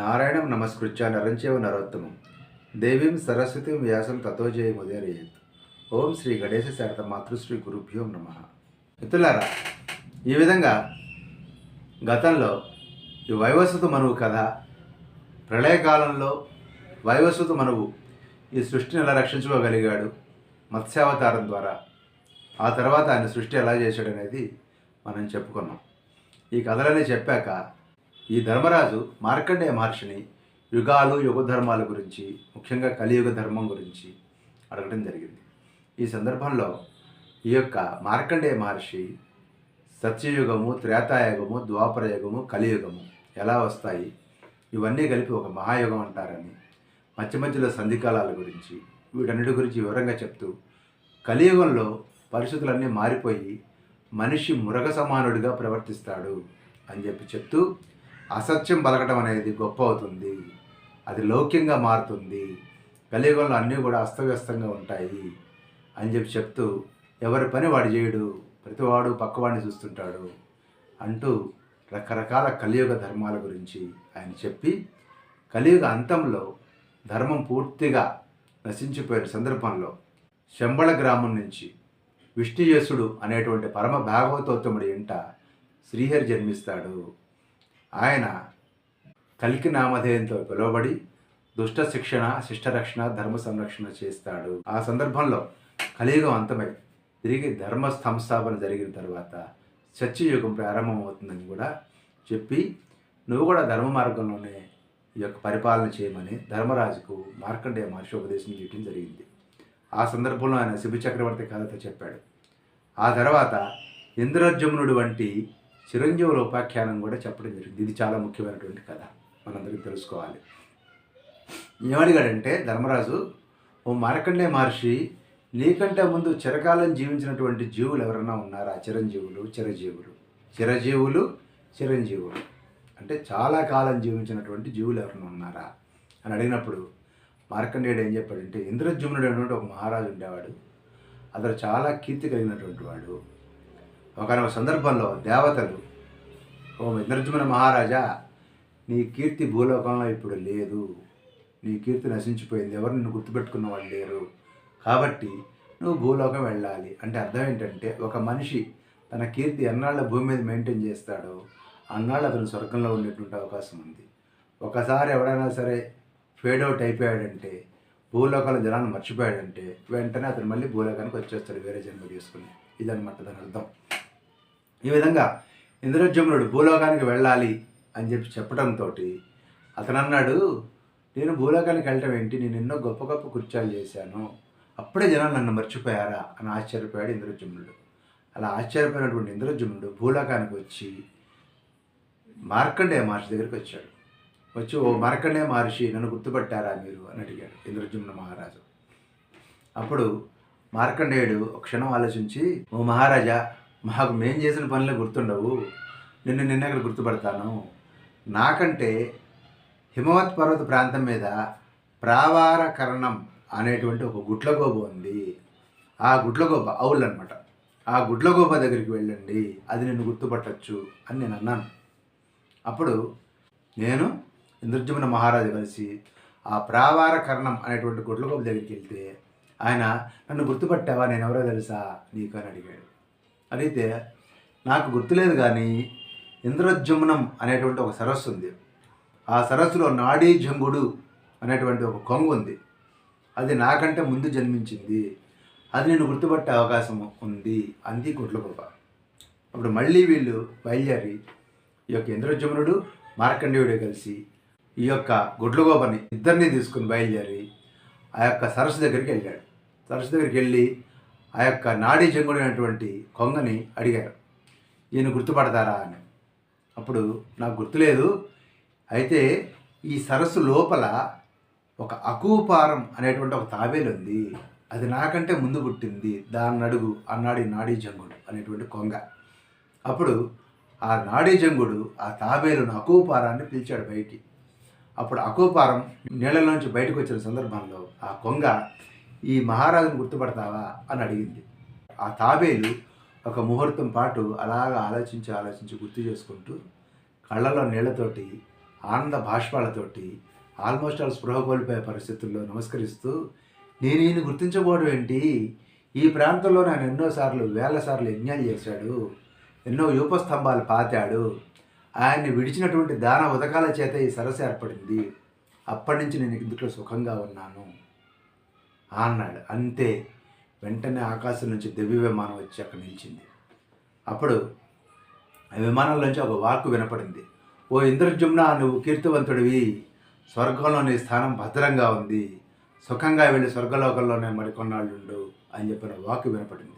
నారాయణం నమస్కృత్య నరంచేవ నరోత్తమం. దేవీం సరస్వతి వ్యాసం తతోజయ ముదేరయేత్. ఓం శ్రీ గణేశ శారద మాతృశ్రీ గురుభ్యో నమ. మిత్రులారా ఈ విధంగా గతంలో ఈ వైవస్వత మనువు కథ ప్రళయకాలంలో వైవస్వత మనువు ఈ సృష్టిని ఎలా రక్షించుకోగలిగాడు మత్స్యావతారం ద్వారా ఆ తర్వాత ఆయన సృష్టి ఎలా చేశాడు అనేది మనం చెప్పుకున్నాం. ఈ కథలనే చెప్పాక ఈ ధర్మరాజు మార్కండేయ మహర్షిని యుగాలు యుగ ధర్మాల గురించి ముఖ్యంగా కలియుగ ధర్మం గురించి అడగడం జరిగింది. ఈ సందర్భంలో ఈ యొక్క మార్కండేయ మహర్షి సత్యయుగము త్రేతాయుగము ద్వాపరయుగము కలియుగము ఎలా వస్తాయి? ఇవన్నీ కలిపి ఒక మహాయుగం అంటారని మధ్య మధ్యలో సంధికాలాల గురించి వీటన్నిటి గురించి వివరంగా చెప్తూ కలియుగంలో పరిస్థితులన్నీ మారిపోయి మనిషి మురగ సమానుడిగా ప్రవర్తిస్తాడు అని చెప్పి చెప్తూ అసత్యం పలకటం అనేది గొప్ప అవుతుంది అది లౌక్యంగా మారుతుంది. కలియుగంలో అన్నీ కూడా అస్తవ్యస్తంగా ఉంటాయి అని చెప్పి చెప్తూ ఎవరి పని వాడు చేయడు ప్రతివాడు పక్కవాడిని చూస్తుంటాడు అంటూ రకరకాల కలియుగ ధర్మాల గురించి ఆయన చెప్పి కలియుగ అంతంలో ధర్మం పూర్తిగా నశించిపోయిన సందర్భంలో శంబళ గ్రామం నుంచి విష్ణుయేసుడు అనేటువంటి పరమ భాగవతోత్తముడి ఇంట శ్రీహరి జన్మిస్తాడు. ఆయన కలికి నామధేయంతో పిలువబడి దుష్ట శిక్షణ శిష్టరక్షణ ధర్మ సంరక్షణ చేస్తాడు. ఆ సందర్భంలో కలియుగం అంతమై తిరిగి ధర్మ సంస్థాపన జరిగిన తర్వాత సత్యయుగం ప్రారంభమవుతుందని కూడా చెప్పి నువ్వు కూడా ధర్మ మార్గంలోనే ఈ యొక్క పరిపాలన చేయమని ధర్మరాజుకు మార్కండేయ మహర్షి ఉపదేశం చేయడం జరిగింది. ఆ సందర్భంలో ఆయన శిబి చక్రవర్తి కథతో చెప్పాడు. ఆ తర్వాత ఇంద్రజమునుడు వంటి చిరంజీవుల ఉపాఖ్యానం కూడా చెప్పడం జరిగింది. ఇది చాలా ముఖ్యమైనటువంటి కథ. మనందరికీ తెలుసుకోవాలి. ఏమడిగాడంటే ధర్మరాజు ఓ మారకండే మహర్షి నీకంటే ముందు చిరకాలం జీవించినటువంటి జీవులు ఎవరైనా ఉన్నారా? చిరంజీవులు చిరజీవులు. చిరజీవులు చిరంజీవులు. అంటే చాలా కాలం జీవించినటువంటి జీవులు ఎవరైనా ఉన్నారా? అని అడిగినప్పుడు మార్కండేయుడు ఏం చెప్పాడంటే ఇంద్రజుమ్నుడు అనేటువంటి ఒక మహారాజు ఉండేవాడు. అతను చాలా కీర్తి కలిగినటువంటి వాడు. ఒకనొక సందర్భంలో దేవతలు ఓ ఇంద్రజుమ్న మహారాజా నీ కీర్తి భూలోకంలో ఇప్పుడు లేదు. నీ కీర్తి నశించిపోయింది. ఎవరు నిన్ను గుర్తుపెట్టుకున్న వాళ్ళు లేరు. కాబట్టి నువ్వు భూలోకం వెళ్ళాలి. అంటే అర్థం ఏంటంటే ఒక మనిషి తన కీర్తి ఎన్నాళ్ళ భూమి మీద మెయింటైన్ చేస్తాడో అన్నాళ్ళు అతను స్వర్గంలో ఉండేటువంటి అవకాశం ఉంది. ఒకసారి ఎవడైనా సరే ఫేడ్ అవుట్ అయిపోయాడంటే భూలోకాల జనాన్ని మర్చిపోయాడంటే వెంటనే అతను మళ్ళీ భూలోకానికి వచ్చేస్తాడు వేరే జన్మ తీసుకుని. ఇదనమాట దాని అర్థం. ఈ విధంగా ఇంద్రజమునుడు భూలోకానికి వెళ్ళాలి అని చెప్పి చెప్పడంతో అతను అన్నాడు నేను భూలోకానికి వెళ్ళటం ఏంటి? నేను ఎన్నో గొప్ప గొప్ప కృత్యాలు చేశాను. అప్పుడే జనాలు నన్ను మర్చిపోయారా? అని ఆశ్చర్యపోయాడు ఇంద్రజమునుడు. అలా ఆశ్చర్యపోయినటువంటి ఇంద్రజమునుడు భూలోకానికి వచ్చి మార్కండేయ మహర్షి దగ్గరికి వచ్చాడు. వచ్చి ఓ మార్కండేయ మహర్షి నన్ను గుర్తుపట్టారా మీరు? అని అడిగాడు ఇంద్రజమున మహారాజు. అప్పుడు మార్కండేయుడు ఒక క్షణం ఆలోచించి ఓ మహారాజా మాకు మేం చేసిన పనులే గుర్తుండవు. నిన్ను నిన్నెక్కడ గుర్తుపడతాను. నాకంటే హిమవత్ పర్వత ప్రాంతం మీద ప్రావారకరణం అనేటువంటి ఒక గుట్లగోబ ఉంది. ఆ గుట్లగోబ అవుల్ అనమాట ఆ గుడ్లగోబ దగ్గరికి వెళ్ళండి. అది నిన్ను గుర్తుపట్టచ్చు అని నేను అన్నాను. అప్పుడు నేను ఇంద్రజమున మహారాజు కలిసి ఆ ప్రావారకరణం అనేటువంటి గుడ్లగోబ దగ్గరికి వెళ్తే ఆయన నన్ను గుర్తుపట్టావా? నేను ఎవరో తెలుసా? నీకు అని అడిగాడు. అడిగితే నాకు గుర్తులేదు కానీ ఇంద్రజమునం అనేటువంటి ఒక సరస్సు ఉంది. ఆ సరస్సులో నాడీ జంగుడు అనేటువంటి ఒక కొంగు ఉంది. అది నాకంటే ముందు జన్మించింది. అది నేను గుర్తుపట్టే అవకాశం ఉంది అంది గుడ్లగొప్ప అప్పుడు మళ్ళీ వీళ్ళు బయలుదేరి ఈ యొక్క ఇంద్రజమునుడు మార్కండేయుడు కలిసి ఈ యొక్క గుడ్లగోపని ఇద్దరిని తీసుకుని బయలుదేరి ఆ యొక్క సరస్సు దగ్గరికి వెళ్ళాడు. సరస్సు దగ్గరికి వెళ్ళి ఆ యొక్క నాడీ జంగుడైనటువంటి కొంగని అడిగారు. ఈయన గుర్తుపడతారా అని. అప్పుడు నాకు గుర్తులేదు. అయితే ఈ సరస్సు లోపల ఒక అకూపారం అనేటువంటి ఒక తాబేలు ఉంది. అది నాకంటే ముందు పుట్టింది. దాని అడుగు. అన్నాడు నాడీ జంగుడు అనేటువంటి కొంగ. అప్పుడు ఆ నాడీ జంగుడు ఆ తాబేలును అకూపారాన్ని పిలిచాడు బయటికి. అప్పుడు అకూపారం నీళ్ళలోంచి బయటకు వచ్చిన సందర్భంలో ఆ కొంగ ఈ మహారాజును గుర్తుపడతావా? అని అడిగింది. ఆ తాబేలు ఒక ముహూర్తం పాటు అలాగ ఆలోచించి ఆలోచించి గుర్తు చేసుకుంటూ కళ్ళలో నీళ్ళతోటి ఆనంద భాష్పాలతోటి ఆల్మోస్ట్ ఆల్ స్పృహ కోల్పోయే పరిస్థితుల్లో నమస్కరిస్తూ నేను ఈయన గుర్తించబోవడం ఏంటి? ఈ ప్రాంతంలో నేను ఎన్నోసార్లు వేల సార్లు యజ్ఞాలు చేశాడు ఎన్నో యూపస్తంభాలు పాతాడు ఆయన్ని విడిచినటువంటి దాన ఉదకాల చేత ఈ సరస్సు ఏర్పడింది. అప్పటి నుంచి నేను ఇందులో సుఖంగా ఉన్నాను. అన్నాడు అంతే. వెంటనే ఆకాశం నుంచి దివ్య విమానం వచ్చి అక్కడ నిలిచింది. అప్పుడు ఆ విమానంలోంచి ఒక వాక్కు వినపడింది. ఓ ఇంద్రజుమ్న నువ్వు కీర్తివంతుడివి. స్వర్గంలో నీ స్థానం భద్రంగా ఉంది. సుఖంగా వెళ్ళి స్వర్గలోకంలోనే మరికొన్నాళ్ళు అని చెప్పిన వాక్కు వినపడింది.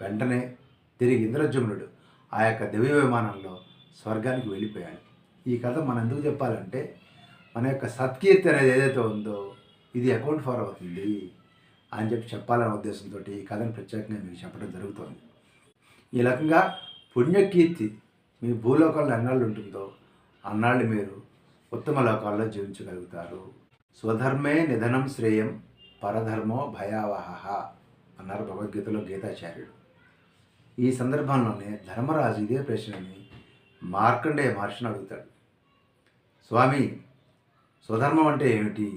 వెంటనే తిరిగి ఇంద్రజుమ్నుడు ఆ యొక్క దివ్య విమానంలో స్వర్గానికి వెళ్ళిపోయాడు. ఈ కథ మనం ఎందుకు చెప్పాలంటే మన యొక్క సత్కీర్తి అనేది ఏదైతే ఉందో ఇది అకౌంట్ ఫార్ అవుతుంది అని చెప్పి చెప్పాలనే ఉద్దేశంతో ఈ కథను ప్రత్యేకంగా మీకు చెప్పడం జరుగుతుంది. ఈ రకంగా పుణ్యకీర్తి మీ భూలోకంలో అన్నాళ్ళు ఉంటుందో అన్నాళ్ళు మీరు ఉత్తమ లోకాల్లో జీవించగలుగుతారు. స్వధర్మే నిధనం శ్రేయం పరధర్మో భయావహ అన్నారు భగవద్గీతలో గీతాచార్యుడు. ఈ సందర్భంలోనే ధర్మరాజు ఇదే ప్రశ్నని మార్కండేయ మహర్షిని అడుగుతాడు. స్వామి స్వధర్మం అంటే ఏమిటి?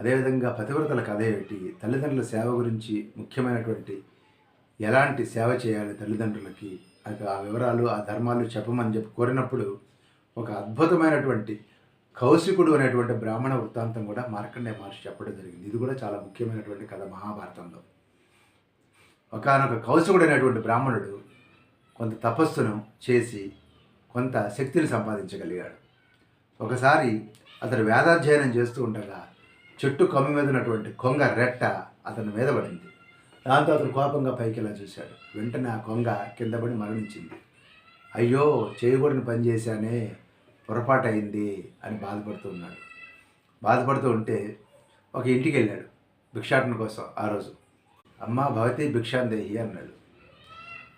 అదేవిధంగా పతివ్రతల కథ ఏమిటి? తల్లిదండ్రుల సేవ గురించి ముఖ్యమైనటువంటి ఎలాంటి సేవ చేయాలి తల్లిదండ్రులకి? ఆ వివరాలు ఆ ధర్మాలు చెప్పమని చెప్పి కోరినప్పుడు ఒక అద్భుతమైనటువంటి కౌశికుడు అనేటువంటి బ్రాహ్మణ వృత్తాంతం కూడా మార్కండేయ మహర్షి చెప్పడం జరిగింది. ఇది కూడా చాలా ముఖ్యమైనటువంటి కథ మహాభారతంలో. ఒకనొక కౌశికుడు అనేటువంటి బ్రాహ్మణుడు కొంత తపస్సును చేసి కొంత శక్తిని సంపాదించగలిగాడు. ఒకసారి అతడు వేదాధ్యయనం చేస్తూ ఉండగా చెట్టు కొమ్మ మీద ఉన్నటువంటి కొంగ రెట్ట అతని మీద పడింది. దాంతో అతను కోపంగా పైకి ఇలా చూశాడు. వెంటనే ఆ కొంగ కింద పడి మరణించింది. అయ్యో చేయకూడని పని చేశానే పొరపాటు అయింది అని బాధపడుతూ ఉన్నాడు. బాధపడుతూ ఉంటే ఒక ఇంటికి వెళ్ళాడు భిక్షాటన కోసం ఆ రోజు. అమ్మ భవతి భిక్షాందేహి అన్నాడు.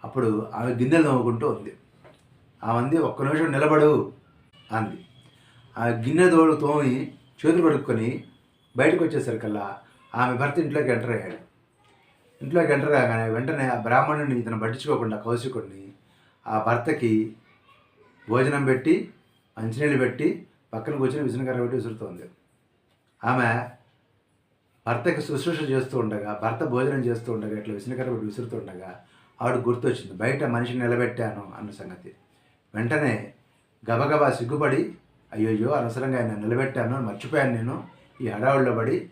అప్పుడు ఆమె గిన్నెలు నవ్వుకుంటూ ఉంది. ఆమె ఒక్క నిమిషం నిలబడు అంది. ఆ గిన్నె తోడు తోమి చేతులు కడుక్కొని బయటకు వచ్చేసరికల్లా ఆమె భర్త ఇంట్లోకి ఎంటర్ అయ్యాడు. ఇంట్లోకి ఎంటర్ కాగానే వెంటనే ఆ బ్రాహ్మణుని ఇతను పట్టించుకోకుండా కౌశికుడిని ఆ భర్తకి భోజనం పెట్టి మంచినీళ్ళు పెట్టి పక్కన కూర్చొని విజయనగరం పెట్టి విసురుతోంది. ఆమె భర్తకి శుశ్రూష చేస్తూ ఉండగా భర్త భోజనం చేస్తూ ఉండగా ఇట్లా విసనకర్ర పెట్టి విసురుతుండగా ఆవిడ గుర్తొచ్చింది. బయట మనిషిని నిలబెట్టాను అన్న సంగతి. వెంటనే గబగబా సిగ్గుపడి అయ్యోయ్యో అనవసరంగా ఆయన నిలబెట్టాను మర్చిపోయాను నేను ఈ హడావుల్లో పడి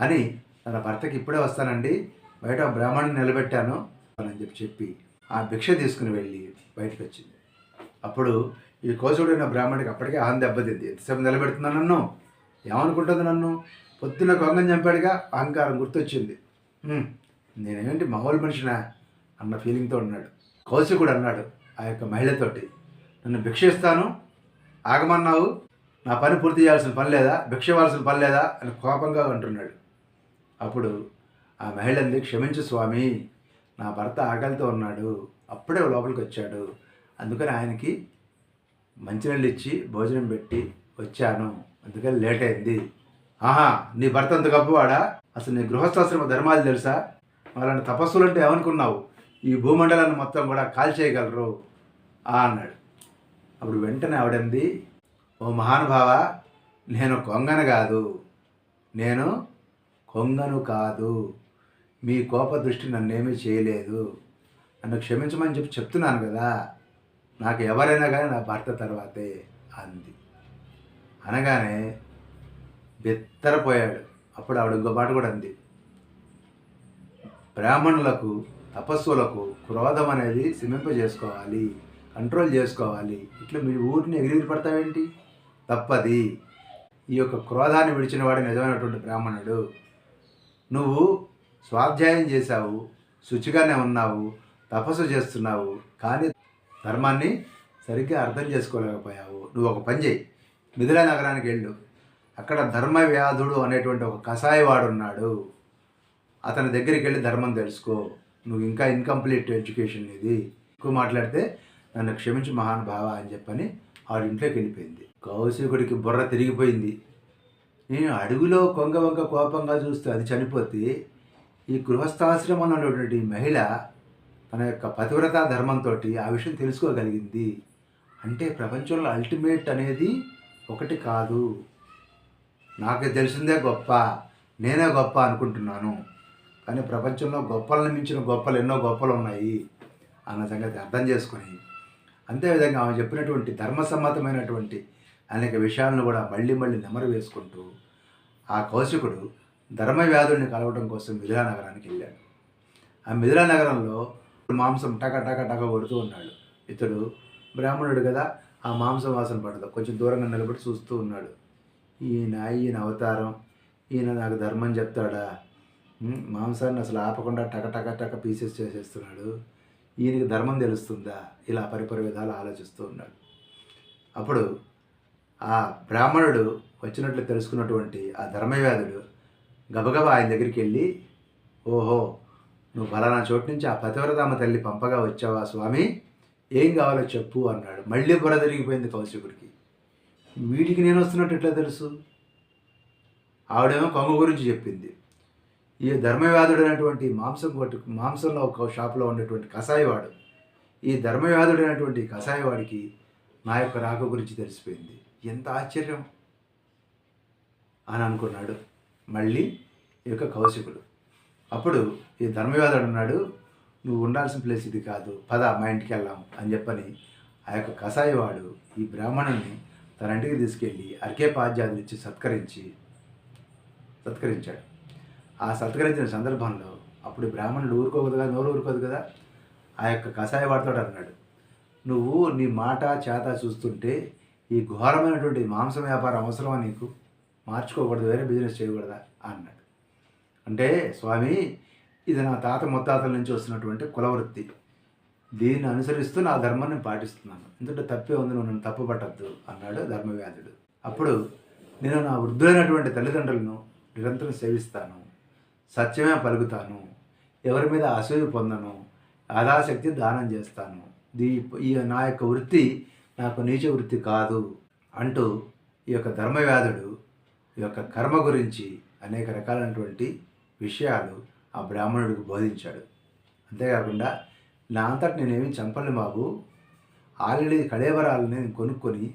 అని తన భర్తకి ఇప్పుడే వస్తానండి బయట బ్రాహ్మణుని నిలబెట్టాను అని చెప్పి చెప్పి ఆ భిక్ష తీసుకుని వెళ్ళి బయటకు వచ్చింది. అప్పుడు ఈ కోసుడైన బ్రాహ్మణుడికి అప్పటికే ఆహం దెబ్బతింది. ఎంతసేపు నిలబెడుతున్నా నన్ను? ఏమనుకుంటుంది నన్ను? పొద్దున్న కొంగం చంపాడుగా అహంకారం గుర్తొచ్చింది. నేనేంటి మామూలు మనిషినా? అన్న ఫీలింగ్తో ఉన్నాడు కౌశికుడు అన్నాడు ఆ యొక్క మహిళతోటి. నన్ను భిక్ష ఇస్తాను ఆగమన్నావు? నా పని పూర్తి చేయాల్సిన పని లేదా? భిక్ష ఇవ్వాల్సిన పని లేదా? అని కోపంగా అంటున్నాడు. అప్పుడు ఆ మహిళంది క్షమించు స్వామి నా భర్త ఆకలితో ఉన్నాడు. అప్పుడే లోపలికి వచ్చాడు. అందుకని ఆయనకి మంచినీళ్ళు ఇచ్చి భోజనం పెట్టి వచ్చాను. అందుకని లేట్ అయింది. ఆహా నీ భర్త అంత గొప్పవాడా? అసలు నీ గృహస్థాశ్రమ ధర్మాలు తెలుసా? వాళ్ళని తపస్సులు అంటే ఏమనుకున్నావు? ఈ భూమండలాన్ని మొత్తం కూడా కాల్చేయగలరు? అన్నాడు. అప్పుడు వెంటనే ఆవిడంది ఓ మహానుభావ నేను కొంగను కాదు. నేను కొంగను కాదు. మీ కోప దృష్టి నన్నేమీ చేయలేదు. నన్ను క్షమించమని చెప్పి చెప్తున్నాను కదా. నాకు ఎవరైనా కానీ నా భర్త తర్వాతే అంది. అనగానే బెత్తరపోయాడు. అప్పుడు ఆవిడ ఇంకో మాట కూడా అంది. బ్రాహ్మణులకు తపస్సులకు క్రోధం అనేది సిమింపజేసుకోవాలి కంట్రోల్ చేసుకోవాలి. ఇట్లా మీ ఊరిని ఎగిరి పడతావేంటి? తప్పది. ఈ యొక్క క్రోధాన్ని విడిచిన వాడు నిజమైనటువంటి బ్రాహ్మణుడు. నువ్వు స్వాధ్యాయం చేశావు శుచిగానే ఉన్నావు తపస్సు చేస్తున్నావు కానీ ధర్మాన్ని సరిగ్గా అర్థం చేసుకోలేకపోయావు. నువ్వు ఒక పని చేయి. మిథిలా నగరానికి వెళ్ళు. అక్కడ ధర్మ వ్యాధుడు అనేటువంటి ఒక కషాయవాడు ఉన్నాడు అతని దగ్గరికి వెళ్ళి ధర్మం తెలుసుకో. నువ్వు ఇంకా ఇన్కంప్లీట్ ఎడ్యుకేషన్ ఇది ఎక్కువ మాట్లాడితే నన్ను క్షమించు మహానుభావ అని చెప్పని ఆడింట్లోకి వెళ్ళిపోయింది. కౌశికుడికి బుర్ర తిరిగిపోయింది. నేను అడవిలో కొంగ వంక కోపంగా చూస్తే అది చనిపోతే ఈ గృహస్థాశ్రమంలో ఉన్నటువంటి మహిళ తన యొక్క పతివ్రత ధర్మంతో ఆ విషయం తెలుసుకోగలిగింది. అంటే ప్రపంచంలో అల్టిమేట్ అనేది ఒకటి కాదు. నాకు తెలిసిందే గొప్ప. నేనే గొప్ప అనుకుంటున్నాను. కానీ ప్రపంచంలో గొప్పలను మించిన గొప్పలు ఎన్నో గొప్పలు ఉన్నాయి. అన్న సంగతి అర్థం చేసుకొని అంతేవిధంగా ఆమె చెప్పినటువంటి ధర్మసమ్మతమైనటువంటి అనేక విషయాలను కూడా మళ్ళీ మళ్ళీ నెమరు వేసుకుంటూ ఆ కౌశికుడు ధర్మవ్యాధుల్ని కలవడం కోసం మిథిలా నగరానికి వెళ్ళాడు. ఆ మిథిలా నగరంలో మాంసం టక టక టక కొడుతూ ఉన్నాడు. ఇతడు బ్రాహ్మణుడు కదా ఆ మాంసం వాసన పడదు. కొంచెం దూరంగా నిలబడి చూస్తూ ఉన్నాడు. ఈయన ఈయన అవతారం ఈయన నాకు ధర్మం చెప్తాడా? మాంసాన్ని అసలు ఆపకుండా టక టక టక పీసెస్ చేసేస్తున్నాడు. ఈయనకి ధర్మం తెలుస్తుందా? ఇలా పరిపరి విధాలు ఆలోచిస్తూ ఉన్నాడు. అప్పుడు ఆ బ్రాహ్మణుడు వచ్చినట్లు తెలుసుకున్నటువంటి ఆ ధర్మవ్యాధుడు గబగబా ఆయన దగ్గరికి వెళ్ళి ఓహో నువ్వు ఫలానా చోటు నుంచి ఆ పతివ్రతామ తల్లి పంపగా వచ్చావా స్వామి? ఏం కావాలో చెప్పు అన్నాడు. మళ్ళీ బుర్ర తిరిగిపోయింది కౌశికుడికి. వీటికి నేను వస్తున్నట్టు ఎట్లా తెలుసు? ఆవిడేమో కొంగ గురించి చెప్పింది. ఈ ధర్మవ్యాధుడు అనేటువంటి మాంసం కొట్టు మాంసంలో ఒక షాపులో ఉండేటువంటి కషాయవాడు. ఈ ధర్మవ్యాధుడు అనేటువంటి కషాయవాడికి నా యొక్క రాక గురించి తెలిసిపోయింది. ఎంత ఆశ్చర్యం! అని అనుకున్నాడు మళ్ళీ ఈ యొక్క కౌశికుడు. అప్పుడు ఈ ధర్మవ్యాధుడు అన్నాడు నువ్వు ఉండాల్సిన ప్లేస్ ఇది కాదు. పద మా ఇంటికి వెళ్దాం అని చెప్పని ఆ యొక్క కషాయవాడు ఈ బ్రాహ్మణుని తన ఇంటికి తీసుకెళ్ళి అరికే పాద్యాదులు ఇచ్చి సత్కరించి సత్కరించాడు. ఆ సత్కరించిన సందర్భంలో అప్పుడు బ్రాహ్మణుడు ఊరుకోదు కదా నోరు ఊరుకోదు కదా? ఆ యొక్క కషాయ వాడతాడు అన్నాడు. నువ్వు నీ మాట చేత చూస్తుంటే ఈ ఘోరమైనటువంటి మాంసం వ్యాపారం అవసరమా నీకు? మార్చుకోకూడదు వేరే బిజినెస్ చేయకూడదా? అన్నాడు. అంటే స్వామి ఇది నా తాత ముత్తాతల నుంచి వస్తున్నటువంటి కులవృత్తి. దీన్ని అనుసరిస్తూ నా ధర్మాన్ని పాటిస్తున్నాను. ఎందుకంటే తప్పే ఉంది నువ్వు నన్ను తప్పు పట్టద్దు అన్నాడు ధర్మవ్యాధుడు. అప్పుడు నేను నా వృద్ధులైనటువంటి తల్లిదండ్రులను నిరంతరం సేవిస్తాను. సత్యమే పలుకుతాను. ఎవరి మీద అసూయ పొందను యథాశక్తి దానం చేస్తాను. దీ ఈ నా యొక్క వృత్తి నాకు నీచ వృత్తి కాదు అంటూ ఈ యొక్క ధర్మవ్యాధుడు ఈ యొక్క కర్మ గురించి అనేక రకాలైనటువంటి విషయాలు ఆ బ్రాహ్మణుడికి బోధించాడు. అంతేకాకుండా నా అంతటి నేనేమి చంపను బాబు. ఆల్రెడీ కళేబరాలని నేను కొనుక్కొని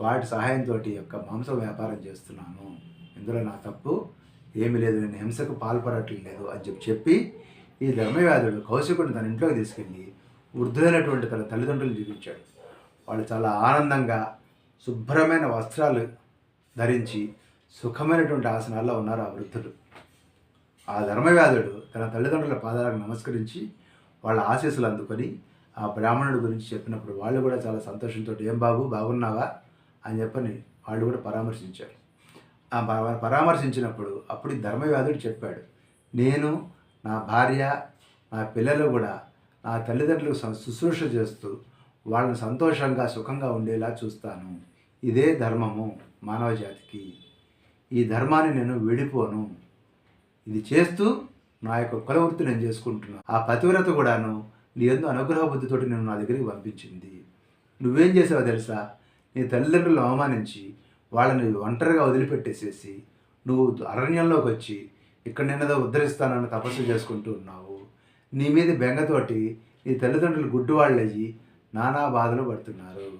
వాటి సహాయంతో యొక్క మాంస వ్యాపారం చేస్తున్నాను. ఇందులో నా తప్పు ఏమీ లేదు నేను హింసకు పాల్పడట్లేదు అని చెప్పి చెప్పి ఈ ధర్మవ్యాధుడు కౌశికుడిని తన ఇంట్లోకి తీసుకెళ్ళి వృద్ధులైనటువంటి తన తల్లిదండ్రులు చూపించాడు. వాళ్ళు చాలా ఆనందంగా శుభ్రమైన వస్త్రాలు ధరించి సుఖమైనటువంటి ఆసనాల్లో ఉన్నారు ఆ వృద్ధులు. ఆ ధర్మవ్యాధుడు తన తల్లిదండ్రుల పాదాలకు నమస్కరించి వాళ్ళ ఆశీస్సులు అందుకొని ఆ బ్రాహ్మణుడి గురించి చెప్పినప్పుడు వాళ్ళు కూడా చాలా సంతోషంతో ఏం బాబు బాగున్నావా? అని చెప్పని వాళ్ళు కూడా పరామర్శించారు. పరామర్శించినప్పుడు అప్పుడు ధర్మవ్యాధుడు చెప్పాడు నేను నా భార్య నా పిల్లలు కూడా నా తల్లిదండ్రులకు శుశ్రూష చేస్తూ వాళ్ళని సంతోషంగా సుఖంగా ఉండేలా చూస్తాను. ఇదే ధర్మము మానవ జాతికి. ఈ ధర్మాన్ని నేను విడిపోను. ఇది చేస్తూ నా యొక్క కులవృత్తి నేను చేసుకుంటున్నాను. ఆ పతివ్రత కూడాను నీ ఎందు అనుగ్రహ బుద్ధితోటి నేను నా దగ్గరికి పంపించింది. నువ్వేం చేసావో తెలుసా? నీ తల్లిదండ్రులను అవమానించి వాళ్ళని ఒంటరిగా వదిలిపెట్టేసేసి నువ్వు అరణ్యంలోకి వచ్చి ఇక్కడ నేనేదో ఉద్ధరిస్తానని తపస్సు చేసుకుంటూ ఉన్నావు. నీ మీద బెంగతోటి నీ తల్లిదండ్రులు గుడ్డివాళ్ళయ్యి నానా బాధలు పడుతున్నారు.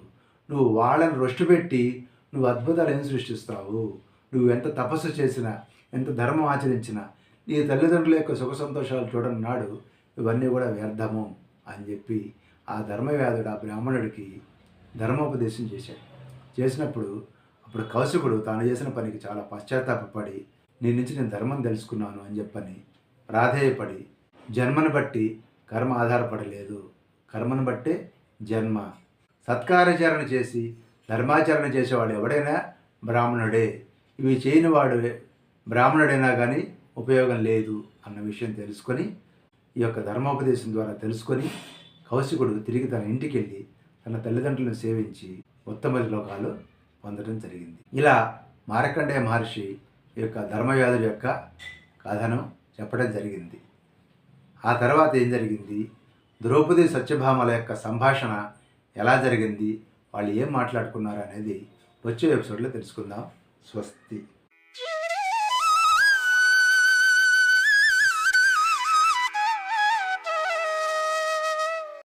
నువ్వు వాళ్ళని రొష్టు పెట్టి నువ్వు అద్భుతాలు ఏం సృష్టిస్తావు. నువ్వు ఎంత తపస్సు చేసినా ఎంత ధర్మం ఆచరించినా నీ తల్లిదండ్రుల యొక్క సుఖ సంతోషాలు చూడని నాడు ఇవన్నీ కూడా వ్యర్థము అని చెప్పి ఆ ధర్మవ్యాధుడు ఆ బ్రాహ్మణుడికి ధర్మోపదేశం చేశాడు. చేసినప్పుడు అప్పుడు కౌశికుడు తాను చేసిన పనికి చాలా పశ్చాత్తాపడి నీ నుంచి నేను ధర్మం తెలుసుకున్నాను అని చెప్పని ప్రాధేయపడి జన్మను బట్టి కర్మ ఆధారపడలేదు. కర్మను బట్టే జన్మ. సత్కారాచరణ చేసి ధర్మాచరణ చేసేవాడు ఎవడైనా బ్రాహ్మణుడే. ఇవి చేయని వాడు బ్రాహ్మణుడైనా కానీ ఉపయోగం లేదు అన్న విషయం తెలుసుకొని ఈ యొక్క ధర్మోపదేశం ద్వారా తెలుసుకొని కౌశికుడు తిరిగి తన ఇంటికి వెళ్ళి తన తల్లిదండ్రులను సేవించి ఉత్తమ లోకాలు పొందడం జరిగింది. ఇలా మారకండే మహర్షి ఈ యొక్క ధర్మవ్యాధుల యొక్క కథను చెప్పడం జరిగింది. ఆ తర్వాత ఏం జరిగింది? ద్రౌపది సత్యభామల యొక్క సంభాషణ ఎలా జరిగింది? వాళ్ళు ఏం మాట్లాడుకున్నారు అనేది వచ్చే ఎపిసోడ్లో తెలుసుకుందాం. స్వస్తి.